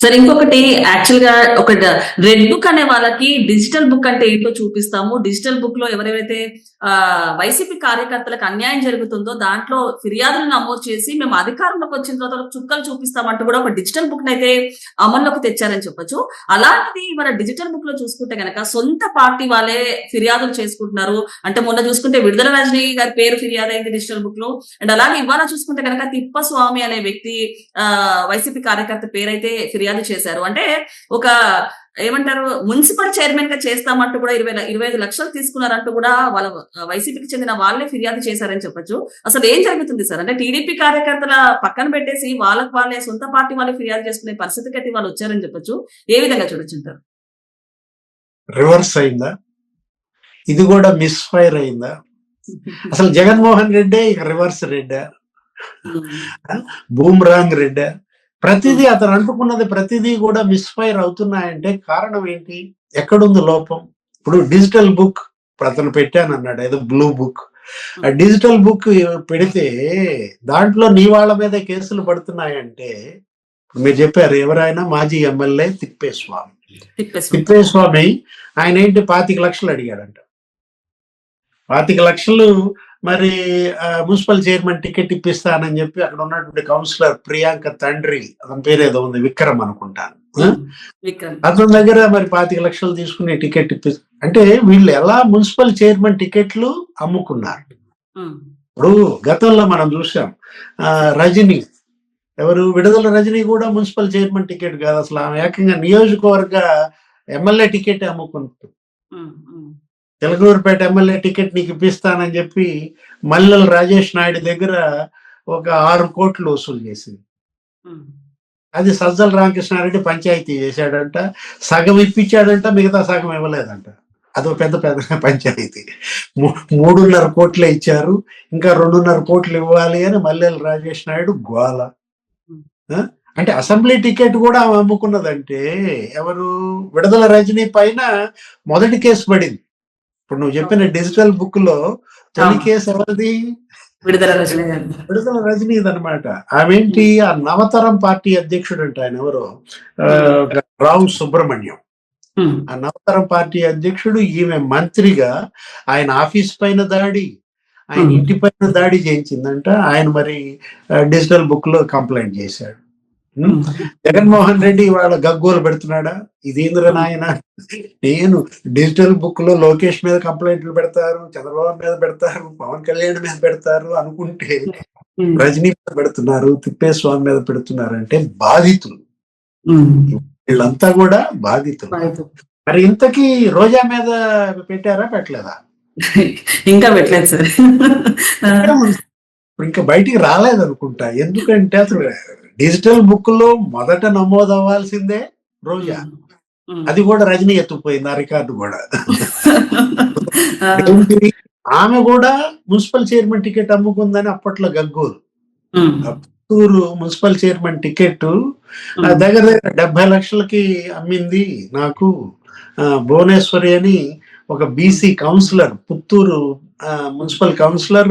సరే ఇంకొకటి యాక్చువల్గా ఒక రెడ్ బుక్ అనే వాళ్ళకి డిజిటల్ బుక్ అంటే ఏంటో చూపిస్తాము. డిజిటల్ బుక్లో ఎవరెవరైతే ఆ వైసీపీ కార్యకర్తలకు అన్యాయం జరుగుతుందో దాంట్లో ఫిర్యాదులు నమోదు చేసి మేము అధికారంలోకి వచ్చిన తర్వాత చుక్కలు చూపిస్తామంటూ కూడా ఒక డిజిటల్ బుక్ అయితే అమల్లోకి తెచ్చారని చెప్పొచ్చు. అలాంటిది మన డిజిటల్ బుక్లో చూసుకుంటే గనక సొంత పార్టీ వాళ్ళే ఫిర్యాదులు చేసుకుంటున్నారు. అంటే మొన్న చూసుకుంటే విడుదల రజనీ గారి పేరు ఫిర్యాదు అయింది డిజిటల్ బుక్లో అండ్ అలాగే ఇవాళ చూసుకుంటే కనుక తిప్పస్వామి అనే వ్యక్తి ఆ వైసీపీ కార్యకర్త పేరైతే ఫిర్యాదు చేశారు. అంటే ఒక ఏమంటారు మున్సిపల్ చైర్మన్గా చేస్తామంటూ కూడా ఇరవై ఇరవై ఐదు లక్షలు తీసుకున్నారంటూ కూడా వాళ్ళ వైసీపీకి చెందిన వాళ్ళే ఫిర్యాదు చేశారని చెప్పొచ్చు. అసలు ఏం జరుగుతుంది సార్? అంటే టీడీపీ కార్యకర్తల పక్కన పెట్టేసి వాళ్ళకి వాళ్ళే సొంత పార్టీ వాళ్ళే ఫిర్యాదు చేసుకునే పరిస్థితికి అయితే వాళ్ళు వచ్చారని చెప్పొచ్చు. ఏ విధంగా చూడొచ్చు అంటారు రివర్స్ అయిందా? ఇది కూడా మిస్ ఫైర్ అయిందా? అసలు జగన్మోహన్ రెడ్డే ఇక రివర్స్ రెడ్డా? బూమ్రాంగ్ రెడ్డా? ప్రతిదీ అతను అంటుకున్నది ప్రతిదీ కూడా మిస్ఫైర్ అవుతున్నాయంటే కారణం ఏంటి? ఎక్కడుంది లోపం? ఇప్పుడు డిజిటల్ బుక్ అతను పెట్టాను అన్నాడు ఏదో బ్లూ బుక్ ఆ డిజిటల్ బుక్ పెడితే దాంట్లో నీ వాళ్ళ మీద కేసులు పడుతున్నాయంటే మీరు చెప్పారు ఎవరైనా మాజీ ఎమ్మెల్యే తిప్పేస్వామి. తిప్పేసి తిప్పేస్వామి ఆయన ఏంటి? పాతిక లక్షలు అడిగాడంట. పాతిక లక్షలు మరి మున్సిపల్ చైర్మన్ టికెట్ ఇప్పిస్తానని చెప్పి అక్కడ ఉన్నటువంటి కౌన్సిలర్ ప్రియాంక తండ్రి అతని పేరు ఏదో ఉంది విక్రమ్ అనుకుంటాను. అతని దగ్గర మరి పాతిక లక్షలు తీసుకుని టికెట్ ఇప్పి అంటే వీళ్ళు ఎలా మున్సిపల్ చైర్మన్ టికెట్లు అమ్ముకున్నారు. ఇప్పుడు గతంలో మనం చూసాం ఆ, రజనీ ఎవరు విడుదల రజనీ కూడా మున్సిపల్ చైర్మన్ టికెట్ కాదు అసలు ఆమె ఏకంగా నియోజకవర్గ ఎమ్మెల్యే టికెట్ అమ్ముకుంటుంది. తెలగూరుపేట ఎమ్మెల్యే టికెట్ నీకు ఇప్పిస్తానని చెప్పి మల్లెల రాజేష్ నాయుడు దగ్గర ఒక ఆరు కోట్లు వసూలు చేసింది. అది సజ్జల రామకృష్ణారెడ్డి పంచాయతీ చేశాడంట. సగం ఇప్పించాడంట మిగతా సగం ఇవ్వలేదంట. అదో పెద్ద పెద్ద పంచాయతీ. మూడున్నర కోట్లే ఇచ్చారు. ఇంకా రెండున్నర కోట్లు ఇవ్వాలి అని మల్లెల రాజేష్ నాయుడు గోల. అంటే అసెంబ్లీ టికెట్ కూడా అమ్ముకున్నదంటే ఎవరు? విడుదల రజనీ పైన మొదటి కేసు పడింది. ఇప్పుడు నువ్వు చెప్పిన డిజిటల్ బుక్లో తొలి. కేసు ఎవరిది విడుదల రజనీ విడుదల రజనీది అనమాట ఆమెంటి ఆ నవతరం పార్టీ అధ్యక్షుడు అంట ఆయన ఎవరు రావు సుబ్రహ్మణ్యం. ఆ నవతరం పార్టీ అధ్యక్షుడు ఈమె మంత్రిగా ఆయన ఆఫీస్ పైన దాడి ఆయన. ఇంటి పైన దాడి చేయించిందంట ఆయన మరి డిజిటల్ బుక్లో కంప్లైంట్ చేశాడు. జగన్మోహన్ రెడ్డి ఇవాళ గగ్గోలు పెడుతున్నాడా? ఇదేంద్ర నాయన? నేను డిజిటల్ బుక్లో లోకేష్ మీద కంప్లైంట్లు పెడతారు చంద్రబాబు మీద పెడతారు పవన్ కళ్యాణ్ మీద పెడతారు అనుకుంటే. రజనీ మీద పెడుతున్నారు తిప్పేస్వామి మీద పెడుతున్నారు అంటే బాధితులు. వీళ్ళంతా కూడా బాధితులు. మరి ఇంతకీ రోజా మీద పెట్టారా పెట్టలేదా? ఇంకా పెట్టలేదు సార్. ఇంకా బయటికి రాలేదు అనుకుంటా ఎందుకంటే అసలు డిజిటల్ బుక్లో మొదట నమోదు అవ్వాల్సిందే రోజా. అది కూడా రజనీ ఎత్తుకుపోయింది ఆ రికార్డు కూడా? ఆమె కూడా మున్సిపల్ చైర్మన్ టికెట్ అమ్ముకుందని అప్పట్లో um. Puttur municipal chairman ticket దగ్గర దగ్గర డెబ్బై లక్షలకి అమ్మింది నాకు భువనేశ్వరి అని ఒక BC councillor Puttur municipal councillor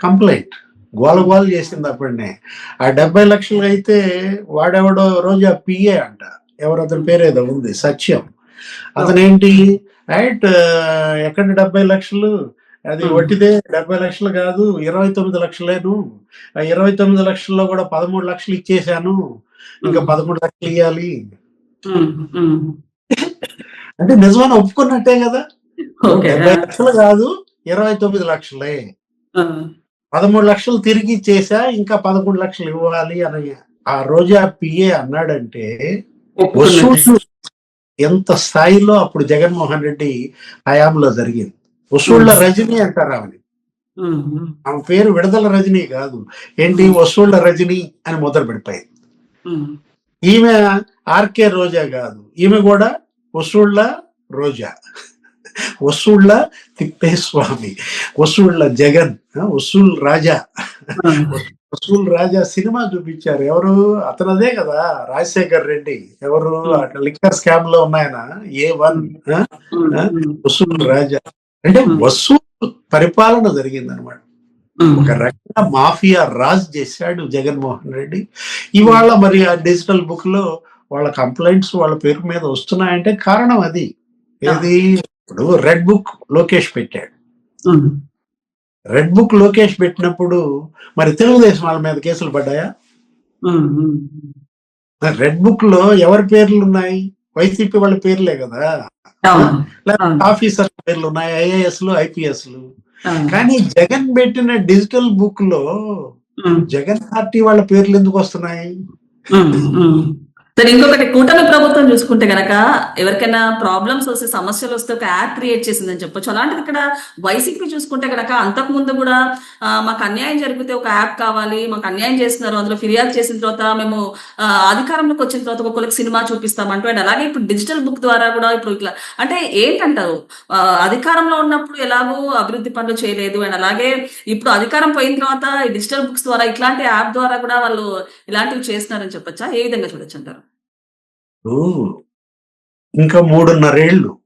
complaint గోల గోల చేసింది అప్పుడనే. ఆ డెబ్బై లక్షలు అయితే వాడెవడో రోజా పిఏ అంట. ఎవరు అతని పేరు ఏదో ఉంది సత్యం. అతనేంటి రైట్ ఎక్కడ డెబ్బై లక్షలు? అది. వట్టిదే డెబ్బై లక్షలు కాదు ఇరవై తొమ్మిది లక్షలేను. ఆ ఇరవై తొమ్మిది లక్షల్లో కూడా పదమూడు లక్షలు ఇచ్చేసాను ఇంకా. పదమూడు లక్షలు ఇవ్వాలి. అంటే నిజమైన ఒప్పుకున్నట్టే కదా. ఓకే డెబ్బై లక్షలు కాదు ఇరవై తొమ్మిది లక్షలే. ఆ. పదమూడు లక్షలు తిరిగి ఇచ్చేసా ఇంకా పదకొండు లక్షలు ఇవ్వాలి అని ఆ రోజా పిఏ అన్నాడంటే ఎంత స్థాయిలో అప్పుడు జగన్మోహన్ రెడ్డి హయాంలో జరిగింది. వసూళ్ళ రజనీ అంటారు ఆమెని. ఉమ్. ఆమె పేరు విడుదల రజనీ కాదు. ఏంటి? వసూళ్ళ రజనీ అని మొదలు పెడిపోయింది. ఈమె ఆర్కే రోజా కాదు. ఈమె కూడా వసూళ్ళ రోజా. వసూళ్ళ తిప్పేస్వామి వసూళ్ళ జగన్ వసూల్ రాజా. వసూల్ రాజా సినిమా చూపించారు. ఎవరు? అతనదే కదా రాజశేఖర్ రెడ్డి. ఎవరు? అక్కడ లిక్కర్ స్కామ్లో ఉన్నాయన? ఏ వన్ వసూల్ రాజా. అంటే వసూలు పరిపాలన జరిగింది అనమాట ఒక రకంగా మాఫియా రాజ్ చేశాడు జగన్మోహన్ రెడ్డి. ఇవాళ మరి ఆ డిజిటల్ బుక్లో వాళ్ళ కంప్లైంట్స్ వాళ్ళ పేరు మీద వస్తున్నాయంటే కారణం అది. ఏది? ఇప్పుడు రెడ్ బుక్ లోకేష్ పెట్టాడు. రెడ్ బుక్ లోకేష్ పెట్టినప్పుడు మరి తెలుగుదేశం వాళ్ళ మీద కేసులు పడ్డాయా? రెడ్ బుక్లో ఎవరి పేర్లు ఉన్నాయి? వైసీపీ వాళ్ళ పేర్లే కదా. ఆఫీసర్ పేర్లు ఉన్నాయి ఐఏఎస్లు ఐపీఎస్లు. కానీ జగన్ పెట్టిన డిజిటల్ బుక్లో జగన్ పార్టీ వాళ్ళ పేర్లు ఎందుకు వస్తున్నాయి. సరే ఇంకొకటి కూటమి ప్రభుత్వం చూసుకుంటే గనక ఎవరికైనా ప్రాబ్లమ్స్ వస్తే సమస్యలు వస్తే ఒక యాప్ క్రియేట్ చేసిందని చెప్పొచ్చు. అలాంటిది ఇక్కడ వైసీపీ చూసుకుంటే గనక అంతకు ముందు కూడా మాకు అన్యాయం జరిగితే ఒక యాప్ కావాలి మాకు అన్యాయం చేస్తున్నారు అందులో ఫిర్యాదు చేసిన తర్వాత మేము ఆ, అధికారంలోకి వచ్చిన తర్వాత ఒక్కొక్కరికి సినిమా చూపిస్తామంటూ అండ్ అలాగే ఇప్పుడు డిజిటల్ బుక్ ద్వారా కూడా ఇప్పుడు ఇట్లా అంటే ఏంటంటారు? అధికారంలో ఉన్నప్పుడు ఎలాగో అభివృద్ధి పనులు చేయలేదు అండ్ అలాగే ఇప్పుడు అధికారం పోయిన తర్వాత డిజిటల్ బుక్స్ ద్వారా ఇట్లాంటి యాప్ ద్వారా కూడా వాళ్ళు ఇలాంటివి చేస్తున్నారని చెప్పొచ్చా? ఏ విధంగా చూడొచ్చు అంటారు? ఇంకా మూడున్నరేళ్ళు.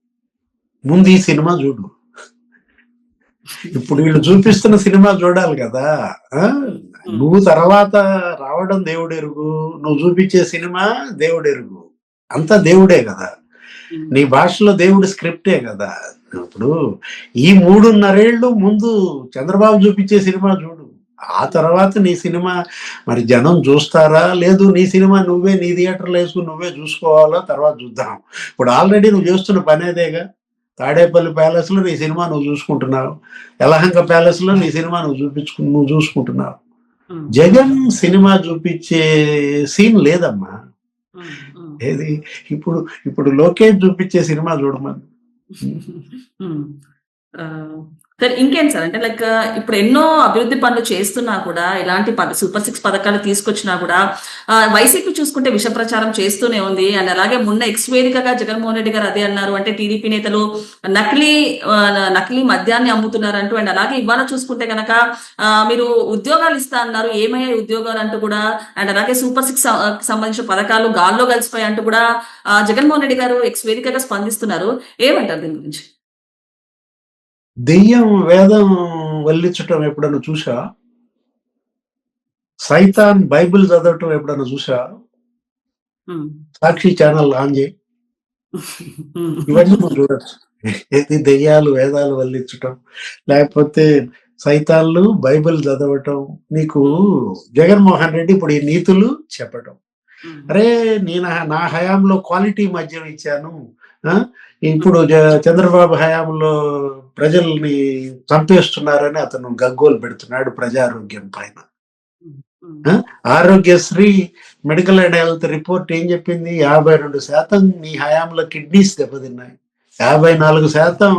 ముందు ఈ సినిమా చూడు. ఇప్పుడు వీళ్ళు చూపిస్తున్న సినిమా చూడాలి కదా. ఆ? నువ్వు తర్వాత రావడం దేవుడెరుగు. నువ్వు చూపించే సినిమా దేవుడెరుగు. అంతా దేవుడే కదా. నీ భాషలో దేవుడి స్క్రిప్టే కదా. ఇప్పుడు ఈ మూడున్నరేళ్ళు ముందు చంద్రబాబు చూపించే సినిమా చూడు. ఆ తర్వాత నీ సినిమా మరి జనం చూస్తారా? లేదు నీ సినిమా నువ్వే నీ థియేటర్లో వేసుకుని నువ్వే చూసుకోవాలా? తర్వాత చూద్దాం. ఇప్పుడు ఆల్రెడీ నువ్వు చేస్తున్న పని అదేగా? తాడేపల్లి ప్యాలెస్లో నీ సినిమా నువ్వు చూసుకుంటున్నావు. యలహంక ప్యాలెస్లో నీ సినిమా నువ్వు చూపించుకు నువ్వు చూసుకుంటున్నావు. జగన్ సినిమా చూపించే సీన్ లేదమ్మా. ఏది? ఇప్పుడు ఇప్పుడు లోకేష్ చూపించే సినిమా చూడమని. సార్ ఇంకేం సార్? అంటే లైక్ ఇప్పుడు ఎన్నో అభివృద్ధి పనులు చేస్తున్నా కూడా ఇలాంటి పద సూపర్ సిక్స్ పథకాలు తీసుకొచ్చినా కూడా వైసీపీ చూసుకుంటే విష ప్రచారం చేస్తూనే ఉంది. అండ్ అలాగే మొన్న ఎక్స్ వేదికగా జగన్మోహన్ రెడ్డి గారు అదే అన్నారు. అంటే టీడీపీ నేతలు నకిలీ నకిలీ మద్యాన్ని అమ్ముతున్నారంటూ అండ్ అలాగే ఇవాళ చూసుకుంటే కనుక మీరు ఉద్యోగాలు ఇస్తా అన్నారు. ఏమయ్యాయి ఉద్యోగాలు అంటూ కూడా. అండ్ అలాగే సూపర్ సిక్స్ సంబంధించిన పథకాలు గాల్లో కలిసిపోయి అంటూ కూడా జగన్మోహన్ రెడ్డి గారు ఎక్స్ వేదికగా స్పందిస్తున్నారు. ఏమంటారు దీని గురించి? దెయ్యం వేదం వల్లించటం ఎప్పుడన్నా చూసా సైతాన్ బైబిల్ చదవటం ఎప్పుడన్నా చూసా. సాక్షి ఛానల్ ఆన్ చేయి. ఇవన్నీ మనం చూడొచ్చు ఏది దెయ్యాలు వేదాలు వల్లించటం లేకపోతే సైతాన్లు బైబిల్ చదవటం నీకు జగన్మోహన్ రెడ్డి ఇప్పుడు ఈ నీతులు చెప్పటం. అరే నేను నా హయాంలో క్వాలిటీ మద్యం ఇచ్చాను? ఇప్పుడు చంద్రబాబు హయాంలో ప్రజల్ని చంపేస్తున్నారని అతను గగ్గోలు పెడుతున్నాడు ప్రజారోగ్యం పైన. Aarogyasri medical and health report ఏం చెప్పింది? యాభై రెండు శాతం నీ హయాంలో కిడ్నీస్ దెబ్బతిన్నాయి. యాభై నాలుగు శాతం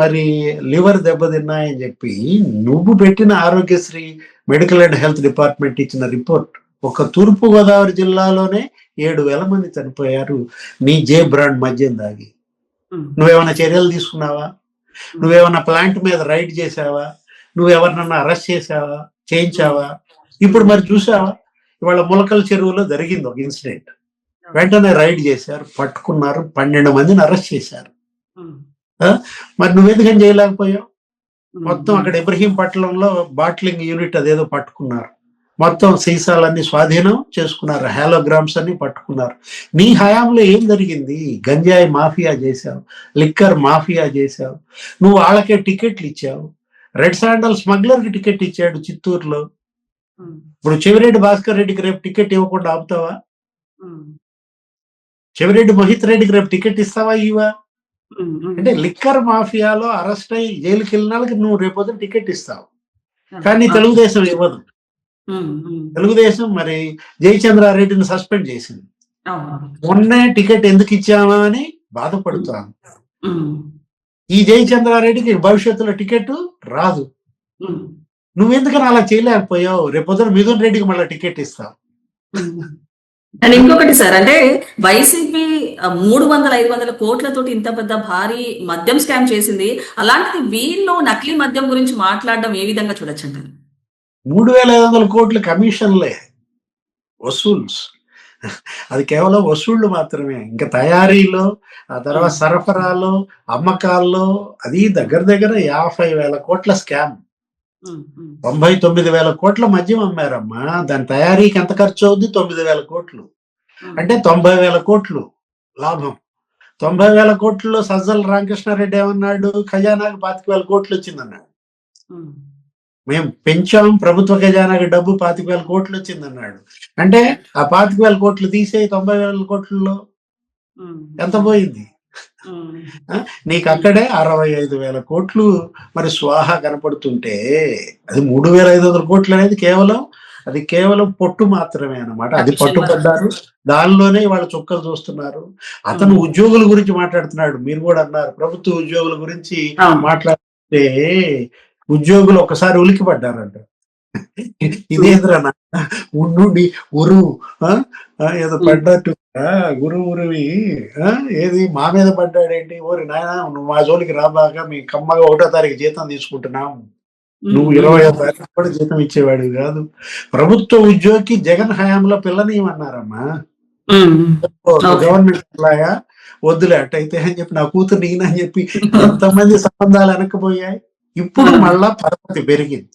మరి లివర్ దెబ్బతిన్నాయని చెప్పి నువ్వు పెట్టిన Aarogyasri medical and health department ఇచ్చిన రిపోర్ట్ ఒక తూర్పు గోదావరి జిల్లాలోనే ఏడు వేల మంది చనిపోయారు. నీ జే బ్రాండ్ మద్యం దాగి. నువ్వేమైనా చర్యలు తీసుకున్నావా? నువ్వేమన్నా ప్లాంట్ మీద రైడ్ చేసావా నువ్వెవరినన్నా అరెస్ట్ చేసావా చేయించావా? ఇప్పుడు మరి చూసావా ఇవాళ ములకల చెరువులో జరిగింది ఒక ఇన్సిడెంట్. వెంటనే రైడ్ చేశారు పట్టుకున్నారు పన్నెండు మందిని అరెస్ట్ చేశారు. మరి నువ్వెందుకని చేయలేకపోయావు. మొత్తం అక్కడ ఇబ్రహీంపట్నంలో బాట్లింగ్ యూనిట్ అదేదో పట్టుకున్నారు. మొత్తం సీసాలన్నీ స్వాధీనం చేసుకున్నారు. హాలోగ్రామ్స్ అన్ని పట్టుకున్నారు. నీ హయాంలో ఏం జరిగింది? గంజాయి మాఫియా చేశావు. లిక్కర్ మాఫియా చేశావు. నువ్వు వాళ్ళకే టికెట్లు ఇచ్చావు. రెడ్ శాండల్ స్మగ్లర్కి టికెట్ ఇచ్చాడు చిత్తూరులో. ఇప్పుడు చెవిరెడ్డి భాస్కర్ రెడ్డికి రేపు టికెట్ ఇవ్వకుండా ఆపుతావా. చెవిరెడ్డి మోహిత్ రెడ్డికి రేపు టికెట్ ఇస్తావా ఇవా. అంటే లిక్కర్ మాఫియాలో అరెస్ట్ అయ్యి జైలుకి వెళ్ళిన వాళ్ళకి నువ్వు రేపొద్దు టికెట్ ఇస్తావు. కానీ తెలుగుదేశం ఇవ్వదు. తెలుగుదేశం మరి జయచంద్రారెడ్డిని సస్పెండ్ చేసింది. మొన్నే టికెట్ ఎందుకు ఇచ్చామా అని బాధపడుతాను. ఈ జయచంద్రారెడ్డికి భవిష్యత్తులో టికెట్ రాదు. నువ్వెందుకని అలా చేయలేకపోయావు? రేపొద్దున మిథున్ రెడ్డికి మళ్ళీ టికెట్ ఇస్తావు అండ్ ఇంకొకటి సార్ అంటే వైసీపీ మూడు వందల ఐదు వందల కోట్లతోటి ఇంత పెద్ద భారీ మద్యం స్కామ్ చేసింది. అలాంటిది వీళ్ళు నకిలీ మద్యం గురించి మాట్లాడడం ఏ విధంగా చూడొచ్చు అంటారు? మూడు వేల ఐదు వందల కోట్ల కమిషన్లే వసూల్స్. అది కేవలం వసూళ్ళు మాత్రమే. ఇంకా తయారీలో ఆ తర్వాత సరఫరాలో అమ్మకాల్లో అది దగ్గర దగ్గర యాభై వేల కోట్ల స్కామ్. తొంభై తొమ్మిది వేల కోట్ల మద్యం అమ్మారమ్మా. దాని తయారీకి ఎంత ఖర్చు అవుద్ది తొమ్మిది వేల కోట్లు. అంటే తొంభై వేల కోట్లు లాభం. తొంభై వేల కోట్లలో సజ్జల రామకృష్ణారెడ్డి ఏమన్నాడు? ఖజానాకి పాతిక వేల కోట్లు వచ్చిందన్నాడు. మేము పెంచాం ప్రభుత్వ ఖజానాకి డబ్బు పాతిక వేల కోట్లు వచ్చిందన్నాడు. అంటే ఆ పాతిక వేల కోట్లు తీసే తొంభై వేల కోట్లలో. ఎంత పోయింది? నీకు అక్కడే అరవై ఐదు వేల కోట్లు మరి స్వాహ కనపడుతుంటే అది మూడు వేల ఐదు వందల కోట్లు అనేది కేవలం అది కేవలం పొట్టు మాత్రమే అన్నమాట. అది పట్టుపడ్డారు దానిలోనే వాళ్ళ చుక్కలు చూస్తున్నారు. అతను ఉద్యోగుల గురించి మాట్లాడుతున్నాడు. మీరు కూడా అన్నారు. ప్రభుత్వ ఉద్యోగుల గురించి. మాట్లాడితే ఉద్యోగులు ఒకసారి ఉలికి పడ్డారంట ఇదేంద్రా నాన్న? ఉండుండి ఉరు ఆ? ఆ, ఏదో పడ్డట్టు గురు ఉరువి ఏది? మా మీద పడ్డాడేంటి? ఓరి నాయన నువ్వు మా జోలికి రాబాక మీ కమ్మగా ఒకటో తారీఖు జీతం తీసుకుంటున్నాం. నువ్వు ఇరవై తారీఖు కూడా జీతం ఇచ్చేవాడు కాదు. ప్రభుత్వ ఉద్యోగికి జగన్ హయాంలో Okay. గవర్నమెంట్ వద్దులే అట్టయితే అని చెప్పి నా కూతురు నేను అని చెప్పి ఎంతమంది సంబంధాలు వెనక్కిపోయాయి ఇప్పుడు Hmm. మళ్ళా పరపతి పెరిగింది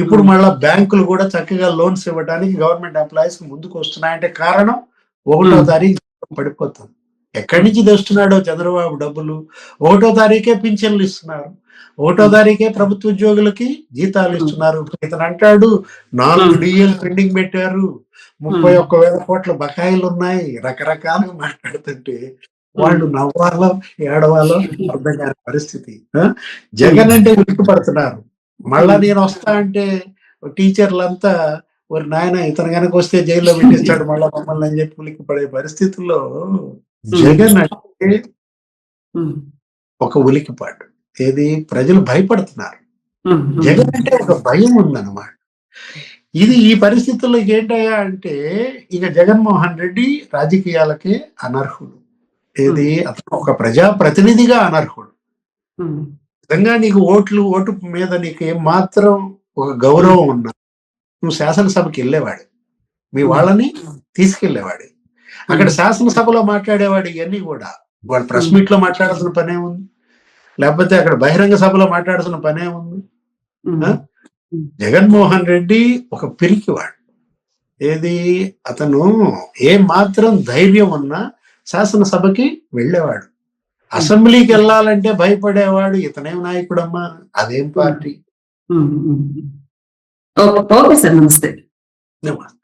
ఇప్పుడు Hmm. మళ్ళా బ్యాంకులు కూడా చక్కగా లోన్స్ ఇవ్వడానికి గవర్నమెంట్ ఎంప్లాయీస్ ముందుకు వస్తున్నాయంటే కారణం ఒకటో Hmm. తారీఖు పడిపోతుంది ఎక్కడి నుంచి తెస్తున్నాడో చంద్రబాబు డబ్బులు ఒకటో తారీఖే పింఛన్లు ఇస్తున్నారు ఒకటో. తారీఖే ప్రభుత్వ ఉద్యోగులకి జీతాలు. ఇస్తున్నారు ఇతను అంటాడు నాలుగు. డిఎల్ పెండింగ్ పెట్టారు ముప్పై. ఒక్క వేల కోట్ల బకాయిలు ఉన్నాయి రకరకాలుగా మాట్లాడుతుంటే వాళ్ళు నవ్వాలో ఏడవాలో అర్థం కాని పరిస్థితి? జగన్ అంటే ఉలిక్కి పడుతున్నారు మళ్ళా. నేను వస్తా అంటే టీచర్లంతా ఒక నాయన ఇతను కనుక వస్తే జైల్లో పెట్టిస్తాడు మళ్ళా మమ్మల్ని అని చెప్పి ఉలిక్కి పడే పరిస్థితుల్లో జగన్ అంటే ఒక ఉలికిపాటు ఏది? ప్రజలు భయపడుతున్నారు. జగన్ అంటే ఒక భయం ఉందన్నమాట. ఇది ఈ పరిస్థితుల్లో ఏంటయ్యా అంటే ఇక జగన్మోహన్ రెడ్డి రాజకీయాలకే అనర్హుడు ఏది? అతను ఒక ప్రజా ప్రతినిధిగా అనర్హుడు నిజంగా నీకు ఓట్లు ఓటు మీద నీకు ఏం మాత్రం ఒక గౌరవం ఉన్నా నువ్వు శాసనసభకి వెళ్ళేవాడు. మీ వాళ్ళని తీసుకెళ్ళేవాడు అక్కడ శాసనసభలో మాట్లాడేవాడు ఇవన్నీ కూడా. వాడు ప్రెస్ మీట్లో మాట్లాడాల్సిన పనే ఉంది. లేకపోతే అక్కడ బహిరంగ సభలో మాట్లాడాల్సిన పనే ఉంది? జగన్మోహన్ రెడ్డి ఒక పిరికివాడు. ఏది? అతను ఏ మాత్రం ధైర్యం ఉన్నా శాసనసభకి వెళ్ళేవాడు. అసెంబ్లీకి వెళ్ళాలంటే భయపడేవాడు ఇతనేం నాయకుడమ్మా అదేం పార్టీ? ఓకే సార్ నమస్తే. నమస్తే.